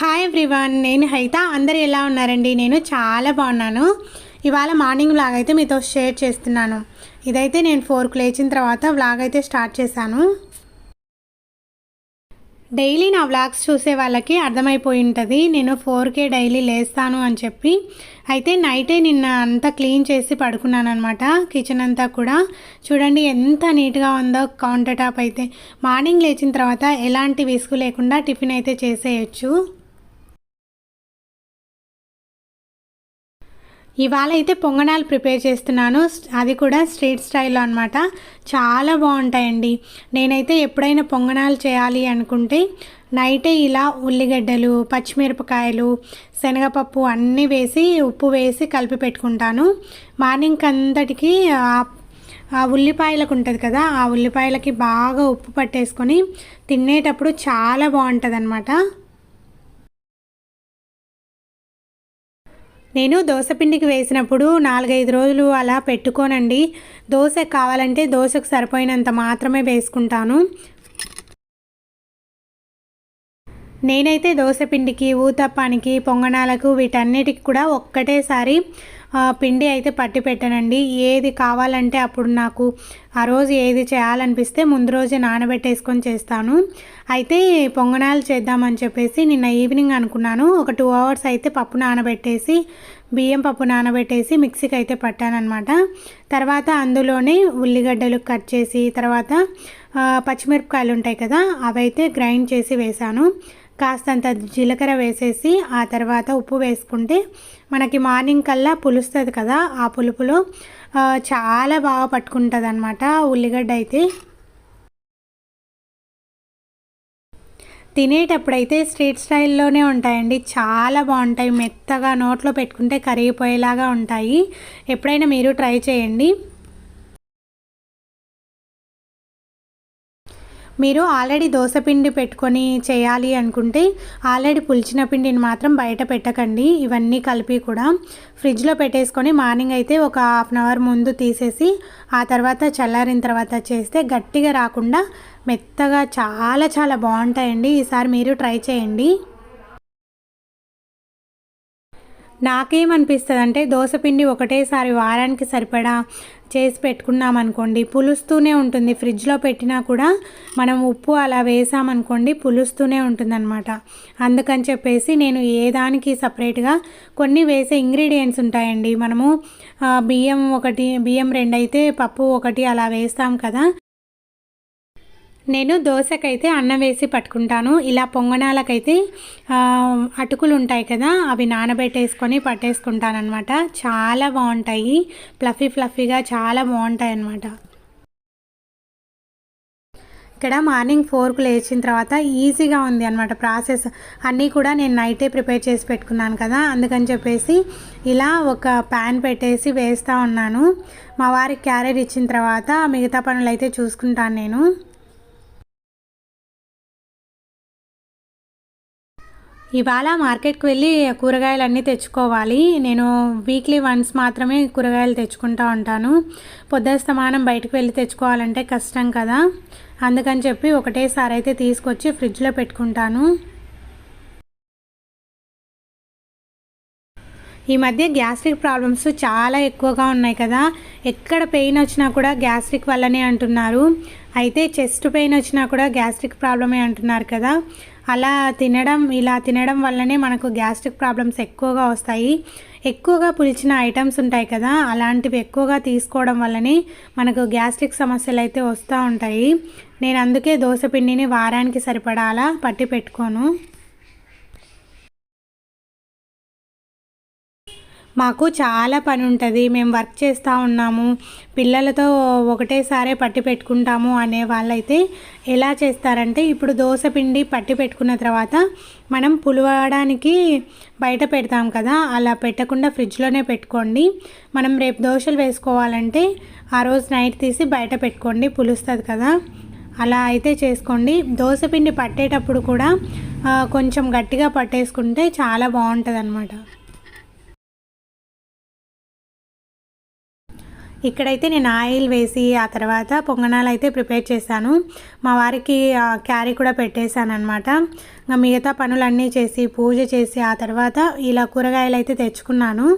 Hi everyone నేను హైత. అందరు ఎలా ఉన్నారండి? నేను చాలా బాగున్నాను. ఇవాళ మార్నింగ్ వ్లాగ్ అయితే మీతో షేర్ చేస్తున్నాను. ఇదైతే నేను ఫోర్కు లేచిన తర్వాత వ్లాగ్ అయితే స్టార్ట్ చేశాను. డైలీ నా వ్లాగ్స్ చూసే వాళ్ళకి అర్థమైపోయి ఉంటుంది. నేను ఫోర్కే డైలీ లేస్తాను అని చెప్పి. అయితే నైటే నిన్న అంతా క్లీన్ చేసి పడుకున్నాను అనమాట కిచెన్ అంతా కూడా. చూడండి ఎంత నీట్గా ఉందో కౌంటర్ టాప్ అయితే. మార్నింగ్ లేచిన తర్వాత ఎలాంటి విసుగు లేకుండా టిఫిన్ అయితే చేసేయచ్చు. ఇవాళ అయితే పొంగనాలు ప్రిపేర్ చేస్తున్నాను. అది కూడా స్ట్రీట్ స్టైల్లో అనమాట చాలా బాగుంటాయండి. నేనైతే ఎప్పుడైనా పొంగనాలు చేయాలి అనుకుంటే నైటే ఇలా ఉల్లిగడ్డలు పచ్చిమిరపకాయలు శనగపప్పు అన్నీ వేసి ఉప్పు వేసి కలిపి పెట్టుకుంటాను. మార్నింగ్ అంతటికి ఆ ఉల్లిపాయలకు ఉంటుంది కదా ఆ ఉల్లిపాయలకి బాగా ఉప్పు పట్టేసుకొని తినేటప్పుడు చాలా బాగుంటుంది అనమాట నేను దోశపిండికి వేసినప్పుడు నాలుగైదు రోజులు అలా పెట్టుకోనండి. దోశ కావాలంటే దోశకు సరిపోయినంత మాత్రమే వేసుకుంటాను. నేనైతే దోశపిండికి ఊతప్పానికి పొంగనాలకు వీటన్నిటికి కూడా ఒక్కటేసారి పిండి అయితే పట్టి పెట్టానండి. ఏది కావాలంటే అప్పుడు నాకు ఆ రోజు ఏది చేయాలనిపిస్తే ముందు రోజే నానబెట్టేసుకొని చేస్తాను. అయితే పొంగనాలు చేద్దామని చెప్పేసి నిన్న ఈవినింగ్ అనుకున్నాను. ఒక టూ అవర్స్ అయితే పప్పు నానబెట్టేసి బియ్యం పప్పు నానబెట్టేసి మిక్సీకి అయితే పట్టానమాట తర్వాత అందులోనే ఉల్లిగడ్డలు కట్ చేసి తర్వాత పచ్చిమిరపకాయలు ఉంటాయి కదా అవైతే గ్రైండ్ చేసి వేశాను. కాస్తంత జీలకర్ర వేసేసి ఆ తర్వాత ఉప్పు వేసుకుంటే మనకి మార్నింగ్ కల్లా పులుస్తుంది కదా ఆ పులుపులో చాలా బాగా పట్టుకుంటుంది అనమాట ఉల్లిగడ్డ అయితే. తినేటప్పుడైతే స్ట్రీట్ స్టైల్లోనే ఉంటాయండి చాలా బాగుంటాయి మెత్తగా నోట్లో పెట్టుకుంటే కరిగిపోయేలాగా ఉంటాయి. ఎప్పుడైనా మీరు ట్రై చేయండి. మీరు ఆల్రెడీ దోశ పిండి పెట్టుకొని చేయాలి అనుకుంటే ఆల్రెడీ పులిచిన పిండిని మాత్రం బయట పెట్టకండి. ఇవన్నీ కలిపి కూడా ఫ్రిడ్జ్లో పెట్టేసుకొని మార్నింగ్ అయితే ఒక హాఫ్ అన్ అవర్ ముందు తీసేసి ఆ తర్వాత చల్లారిన తర్వాత చేస్తే గట్టిగా రాకుండా మెత్తగా చాలా చాలా బాగుంటాయండి. ఈసారి మీరు ట్రై చేయండి. నాకేమనిపిస్తుంది అంటే దోశపిండి ఒకటేసారి వారానికి సరిపడా చేసి పెట్టుకున్నాం అనుకోండి పులుస్తూనే ఉంటుంది. ఫ్రిడ్జ్లో పెట్టినా కూడా మనం ఉప్పు అలా వేసామనుకోండి పులుస్తూనే ఉంటుందన్నమాట. అందుకని చెప్పేసి నేను ఏ దానికి సపరేట్గా కొన్ని వేసే ఇంగ్రీడియంట్స్ ఉంటాయండి. మనము బియ్యం ఒకటి బియ్యం రెండు అయితే పప్పు ఒకటి అలా వేస్తాం కదా నేను దోశకైతే అన్నం వేసి పట్టుకుంటాను. ఇలా పొంగనాలకైతే అటుకులు ఉంటాయి కదా అవి నానబెట్టేసుకొని పట్టేసుకుంటాను అనమాట చాలా బాగుంటాయి. ఫ్లఫీ ఫ్లఫీగా చాలా బాగుంటాయి అన్నమాట ఇక్కడ మార్నింగ్ ఫోర్కు లేచిన తర్వాత ఈజీగా ఉంది అనమాట ప్రాసెస్. అన్నీ కూడా నేను నైటే ప్రిపేర్ చేసి పెట్టుకున్నాను కదా అందుకని చెప్పేసి ఇలా ఒక ప్యాన్ పెట్టేసి వేస్తూ ఉన్నాను. మా వారికి క్యారెట్ ఇచ్చిన తర్వాత మిగతా పనులు అయితే చూసుకుంటాను నేను. ఇవాళ మార్కెట్కి వెళ్ళి కూరగాయలు అన్నీ తెచ్చుకోవాలి. నేను వీక్లీ వన్స్ మాత్రమే కూరగాయలు తెచ్చుకుంటూ ఉంటాను. పొద్దుస్తమానం బయటకు వెళ్ళి తెచ్చుకోవాలంటే కష్టం కదా. అందుకని చెప్పి ఒకటేసారి అయితే తీసుకొచ్చి ఫ్రిడ్జ్లో పెట్టుకుంటాను. ఈ మధ్య గ్యాస్ట్రిక్ ప్రాబ్లమ్స్ చాలా ఎక్కువగా ఉన్నాయి కదా. ఎక్కడ పెయిన్ వచ్చినా కూడా గ్యాస్ట్రిక్ వల్లనే అంటున్నారు. అయితే చెస్ట్ పెయిన్ వచ్చినా కూడా గ్యాస్ట్రిక్ ప్రాబ్లమే అంటున్నారు కదా. అలా తినడం ఇలా తినడం వల్లనే మనకు గ్యాస్ట్రిక్ ప్రాబ్లమ్స్ ఎక్కువగా వస్తాయి. ఎక్కువగా పులిచిన ఐటమ్స్ ఉంటాయి కదా అలాంటివి ఎక్కువగా తీసుకోవడం వల్లనే మనకు గ్యాస్ట్రిక్ సమస్యలు అయితే వస్తూ ఉంటాయి. నేను అందుకే దోశ పిండిని వారానికి సరిపడా అలా పట్టి పెట్టుకోను. మాకు చాలా పని ఉంటుంది. మేము వర్క్ చేస్తూ ఉన్నాము. పిల్లలతో ఒకటేసారే పట్టి పెట్టుకుంటాము అనే వాళ్ళైతే ఎలా చేస్తారంటే ఇప్పుడు దోశ పిండి పట్టి పెట్టుకున్న తర్వాత మనం పులవడానికి బయట పెడతాం కదా అలా పెట్టకుండా ఫ్రిడ్జ్లోనే పెట్టుకోండి. మనం రేపు దోశలు వేసుకోవాలంటే ఆ రోజు నైట్ తీసి బయట పెట్టుకోండి పులుస్తుంది కదా. అలా అయితే చేసుకోండి. దోశ పిండి పట్టేటప్పుడు కూడా కొంచెం గట్టిగా పట్టేసుకుంటే చాలా బాగుంటుంది అనమాట ఇక్కడైతే నేను ఆయిల్ వేసి ఆ తర్వాత పొంగనాలు అయితే ప్రిపేర్ చేశాను. మా వారికి క్యారీ కూడా పెట్టేశాను అనమాట మిగతా పనులన్నీ చేసి పూజ చేసి ఆ తర్వాత ఇలా కూరగాయలు అయితే తెచ్చుకున్నాను.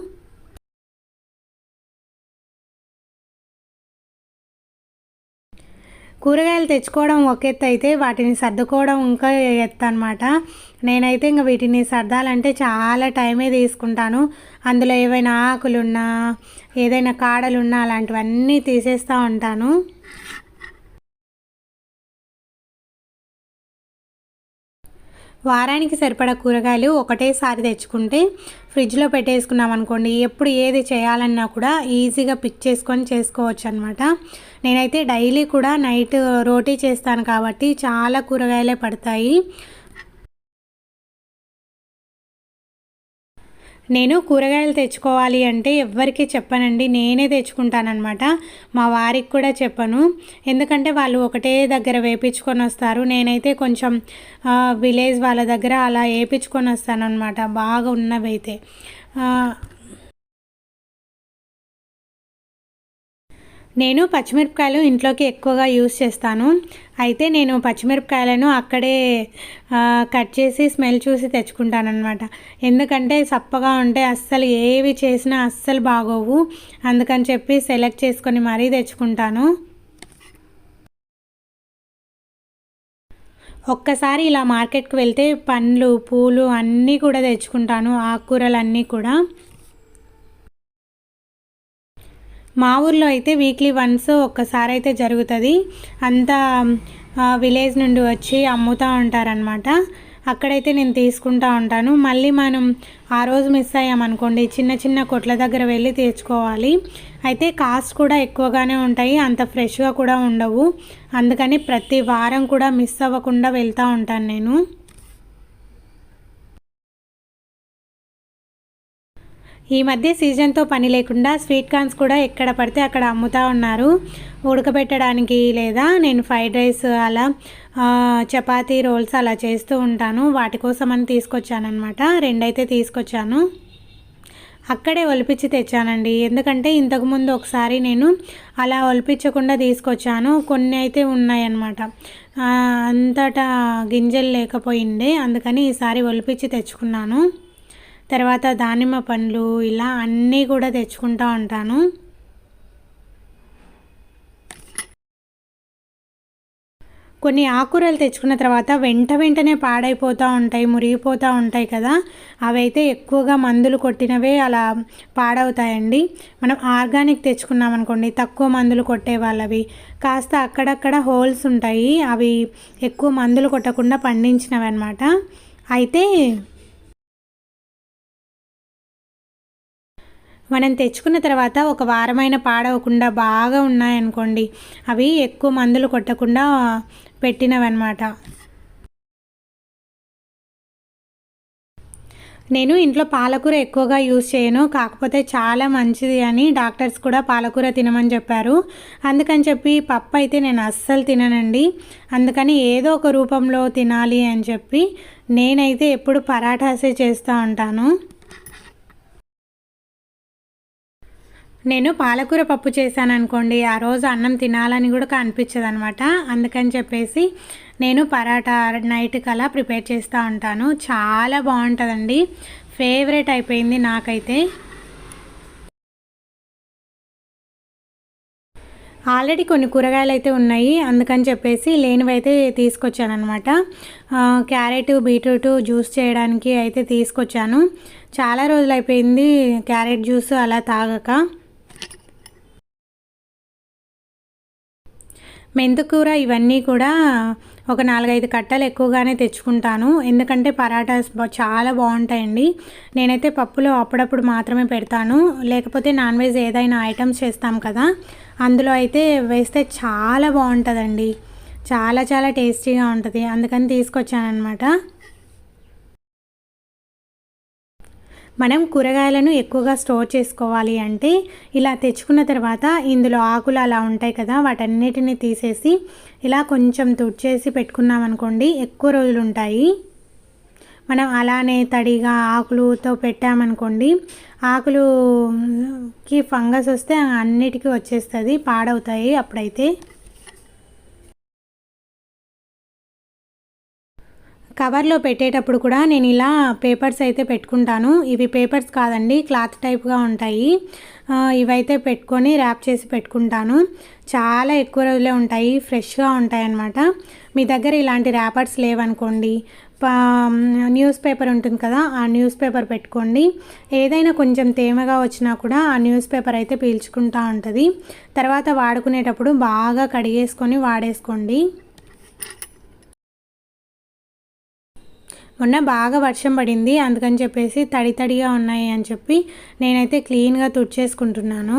కూరగాయలు తెచ్చుకోవడం ఒక ఎత్తు అయితే వాటిని సర్దుకోవడం ఇంకా ఎత్తు అనమాట నేనైతే ఇంకా వీటిని సర్దాలంటే చాలా టైమే తీసుకుంటాను. అందులో ఏవైనా ఆకులున్నా ఏదైనా కాడలున్నా అలాంటివన్నీ తీసేస్తూ ఉంటాను. వారానికి సరిపడా కూరగాయలు ఒకటేసారి తెచ్చుకుంటే ఫ్రిడ్జ్లో పెట్టేసుకున్నాం అనుకోండి ఎప్పుడు ఏది చేయాలన్నా కూడా ఈజీగా పిక్ చేసుకొని చేసుకోవచ్చు అనమాట నేనైతే డైలీ కూడా నైట్ రోటీ చేస్తాను కాబట్టి చాలా కూరగాయలే పడతాయి. నేను కూరగాయలు తెచ్చుకోవాలి అంటే ఎవ్వరికీ చెప్పనండి. నేనే తెచ్చుకుంటానమాట మా వారికి కూడా చెప్పను. ఎందుకంటే వాళ్ళు ఒకటే దగ్గర వేపించుకొని వస్తారు నేనైతే కొంచెం విలేజ్ వాళ్ళ దగ్గర అలా వేపించుకొని వస్తాను అనమాట బాగా ఉన్నవైతే నేను పచ్చిమిరపకాయలు ఇంట్లోకి ఎక్కువగా యూస్ చేస్తాను. అయితే నేను పచ్చిమిరపకాయలను అక్కడే కట్ చేసి స్మెల్ చూసి తెచ్చుకుంటానమాట ఎందుకంటే సప్పగా ఉంటే అస్సలు ఏవి చేసినా అస్సలు బాగోవు. అందుకని చెప్పి సెలెక్ట్ చేసుకొని మరీ తెచ్చుకుంటాను. ఒక్కసారి ఇలా మార్కెట్కి వెళ్తే పండ్లు పూలు అన్నీ కూడా తెచ్చుకుంటాను. ఆకుకూరలు అన్నీ కూడా. మా ఊర్లో అయితే వీక్లీ వన్స్ ఒక్కసారి అయితే జరుగుతుంది. అంతా విలేజ్ నుండి వచ్చి అమ్ముతూ ఉంటారనమాట అక్కడైతే నేను తీసుకుంటూ ఉంటాను. మళ్ళీ మనం ఆ రోజు మిస్ అయ్యామనుకోండి చిన్న చిన్న కొట్ల దగ్గర వెళ్ళి తెచ్చుకోవాలి అయితే కాస్ట్ కూడా ఎక్కువగానే ఉంటాయి అంత ఫ్రెష్గా కూడా ఉండవు. అందుకని ప్రతి వారం కూడా మిస్ అవ్వకుండా వెళ్తూ ఉంటాను నేను. ఈ మధ్య సీజన్తో పని లేకుండా స్వీట్ కార్న్స్ కూడా ఎక్కడ పడితే అక్కడ అమ్ముతూ ఉన్నారు. ఉడకబెట్టడానికి లేదా నేను ఫ్రైడ్ రైస్ అలా చపాతీ రోల్స్ అలా చేస్తూ ఉంటాను. వాటి కోసం అని తీసుకొచ్చానమాట రెండైతే తీసుకొచ్చాను. అక్కడే ఒలిపించి తెచ్చానండి. ఎందుకంటే ఇంతకుముందు ఒకసారి నేను అలా ఒలిపించకుండా తీసుకొచ్చాను. కొన్ని అయితే ఉన్నాయన్నమాట. అంతటా గింజలు లేకపోయిండే అందుకని ఈసారి ఒలిపించి తెచ్చుకున్నాను. తర్వాత దానిమ్మ పండ్లు ఇలా అన్నీ కూడా తెచ్చుకుంటూ ఉంటాను. కొన్ని ఆకుకూరలు తెచ్చుకున్న తర్వాత వెంట వెంటనే పాడైపోతూ ఉంటాయి మురిగిపోతూ ఉంటాయి కదా. అవైతే ఎక్కువగా మందులు కొట్టినవే అలా పాడవుతాయండి. మనం ఆర్గానిక్ తెచ్చుకున్నాం అనుకోండి తక్కువ మందులు కొట్టే వాళ్ళవి. కాస్త అక్కడక్కడ హోల్స్ ఉంటాయి అవి ఎక్కువ మందులు కొట్టకుండా పండించినవి అనమాట అయితే మనం తెచ్చుకున్న తర్వాత ఒక వారమైన పాడవకుండా బాగా ఉన్నాయనుకోండి అవి ఎక్కువ మందులు కొట్టకుండా పెట్టినవన్నమాట. నేను ఇంట్లో పాలకూర ఎక్కువగా యూజ్ చేయను కాకపోతే చాలా మంచిది అని డాక్టర్స్ కూడా పాలకూర తినమని చెప్పారు. అందుకని చెప్పి పప్పు అయితే నేను అస్సలు తిననండి. అందుకని ఏదో ఒక రూపంలో తినాలి అని చెప్పి నేనైతే ఎప్పుడు పరాఠాసే చేస్తూ ఉంటాను. నేను పాలకూర పప్పు చేశాను అనుకోండి ఆ రోజు అన్నం తినాలని కూడా అనిపించదు అనమాట అందుకని చెప్పేసి నేను పరాటా నైట్ కలా ప్రిపేర్ చేస్తూ ఉంటాను. చాలా బాగుంటుందండి. ఫేవరెట్ అయిపోయింది నాకైతే. ఆల్రెడీ కొన్ని కూరగాయలు అయితే ఉన్నాయి. అందుకని చెప్పేసి లేనివైతే తీసుకొచ్చాను అనమాట క్యారెట్ బీట్రూట్ జ్యూస్ చేయడానికి అయితే తీసుకొచ్చాను. చాలా రోజులు అయిపోయింది క్యారెట్ జ్యూస్ అలా తాగక. మెంతుకూర ఇవన్నీ కూడా ఒక నాలుగైదు కట్టలు ఎక్కువగానే తెచ్చుకుంటాను. ఎందుకంటే పరాటాస్ చాలా బాగుంటాయండి. నేనైతే పప్పులో అప్పుడప్పుడు మాత్రమే పెడతాను. లేకపోతే నాన్ వెజ్ ఏదైనా ఐటమ్స్ చేస్తాం కదా అందులో అయితే వేస్తే చాలా బాగుంటుందండి. చాలా చాలా టేస్టీగా ఉంటుంది. అందుకని తీసుకొచ్చానమాట మనం కూరగాయలను ఎక్కువగా స్టోర్ చేసుకోవాలి అంటే ఇలా తెచ్చుకున్న తర్వాత ఇందులో ఆకులు అలా ఉంటాయి కదా వాటన్నిటిని తీసేసి ఇలా కొంచెం తుడిచేసి పెట్టుకున్నామనుకోండి ఎక్కువ రోజులు ఉంటాయి. మనం అలానే తడిగా ఆకులుతో పెట్టామనుకోండి ఆకులుకి ఫంగస్ వస్తే అన్నిటికీ వచ్చేస్తుంది పాడవుతాయి అప్పుడైతే. కవర్లో పెట్టేటప్పుడు కూడా నేను ఇలా పేపర్స్ అయితే పెట్టుకుంటాను. ఇవి పేపర్స్ కాదండి క్లాత్ టైప్గా ఉంటాయి. ఇవైతే పెట్టుకొని ర్యాప్ చేసి పెట్టుకుంటాను. చాలా ఎక్కువ రోజులే ఉంటాయి ఫ్రెష్గా ఉంటాయి అన్నమాట మీ దగ్గర ఇలాంటి ర్యాపర్స్ లేవనుకోండి న్యూస్ పేపర్ ఉంటుంది కదా ఆ న్యూస్ పేపర్ పెట్టుకోండి. ఏదైనా కొంచెం తేమగా వచ్చినా కూడా ఆ న్యూస్ పేపర్ అయితే పీల్చుకుంటూ ఉంటుంది. తర్వాత వాడుకునేటప్పుడు బాగా కడిగేసుకొని వాడేసుకోండి. మొన్న బాగా వర్షం పడింది అందుకని చెప్పేసి తడి తడిగా ఉన్నాయి అని చెప్పి నేనైతే క్లీన్గా తుడిచేసుకుంటున్నాను.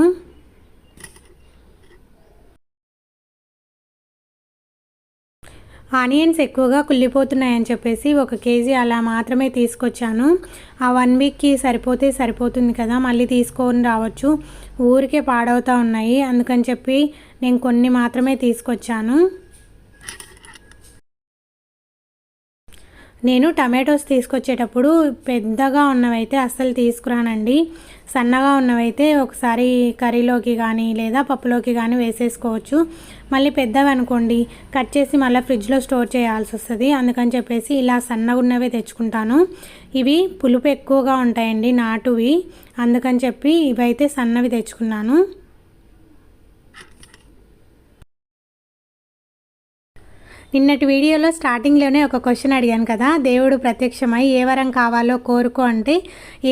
ఆనియన్స్ ఎక్కువగా కుళ్ళిపోతున్నాయని చెప్పేసి ఒక కేజీ అలా మాత్రమే తీసుకొచ్చాను. ఆ వన్ వీక్కి సరిపోతే సరిపోతుంది కదా మళ్ళీ తీసుకొని రావచ్చు. ఊరికే పాడవుతూ ఉన్నాయి అందుకని చెప్పి నేను కొన్ని మాత్రమే తీసుకొచ్చాను. నేను టమాటోస్ తీసుకొచ్చేటప్పుడు పెద్దగా ఉన్నవైతే అస్సలు తీసుకురానండి. సన్నగా ఉన్నవైతే ఒకసారి కర్రీలోకి కానీ లేదా పప్పులోకి కానీ వేసేసుకోవచ్చు. మళ్ళీ పెద్దవి అనుకోండి కట్ చేసి మళ్ళీ ఫ్రిడ్జ్లో స్టోర్ చేయాల్సి వస్తుంది అందుకని చెప్పేసి ఇలా సన్నగా ఉన్నవే తెచ్చుకుంటాను. ఇవి పులుపు ఎక్కువగా ఉంటాయండి నాటువి. అందుకని చెప్పి ఇవైతే సన్నవి తెచ్చుకున్నాను. నిన్నటి వీడియోలో స్టార్టింగ్లోనే ఒక క్వశ్చన్ అడిగాను కదా దేవుడు ప్రత్యక్షమై ఏ వరం కావాలో కోరుకో అంటే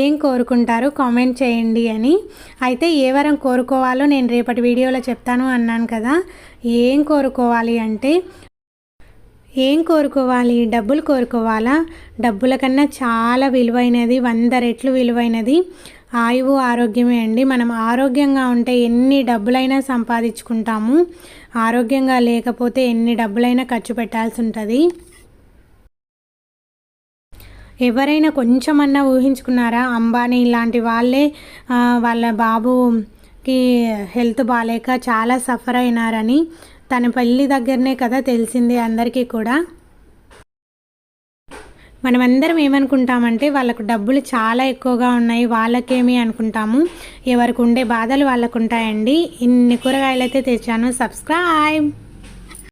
ఏం కోరుకుంటారు? కామెంట్ చేయండి అని. అయితే ఏ వరం కోరుకోవాలో నేను రేపటి వీడియోలో చెప్తాను అన్నాను కదా ఏం కోరుకోవాలి అంటే ఏం కోరుకోవాలి? డబ్బులు కోరుకోవాలా? డబ్బుల కన్నా చాలా విలువైనది వంద రెట్లు విలువైనది ఆయువు ఆరోగ్యమే అండి. మనం ఆరోగ్యంగా ఉంటే ఎన్ని డబ్బులైనా సంపాదించుకుంటాము. ఆరోగ్యంగా లేకపోతే ఎన్ని డబ్బులైనా ఖర్చు పెట్టాల్సి ఉంటుంది ఎవరైనా కొంచెమన్నా ఊహించుకున్నారా అంబానీ ఇలాంటి వాళ్ళే వాళ్ళ బాబుకి హెల్త్ బాగాలేక చాలా సఫర్ అయినారని? తన పెళ్ళి దగ్గరనే కదా తెలిసింది అందరికీ కూడా. మనమందరం ఏమనుకుంటామంటే వాళ్ళకు డబ్బులు చాలా ఎక్కువగా ఉన్నాయి వాళ్ళకేమి అనుకుంటాము. ఎవరికి ఉండే బాధలు వాళ్ళకు ఉంటాయండి ఇన్ని కూరగాయలు అయితే తెచ్చాను. సబ్స్క్రైబ్.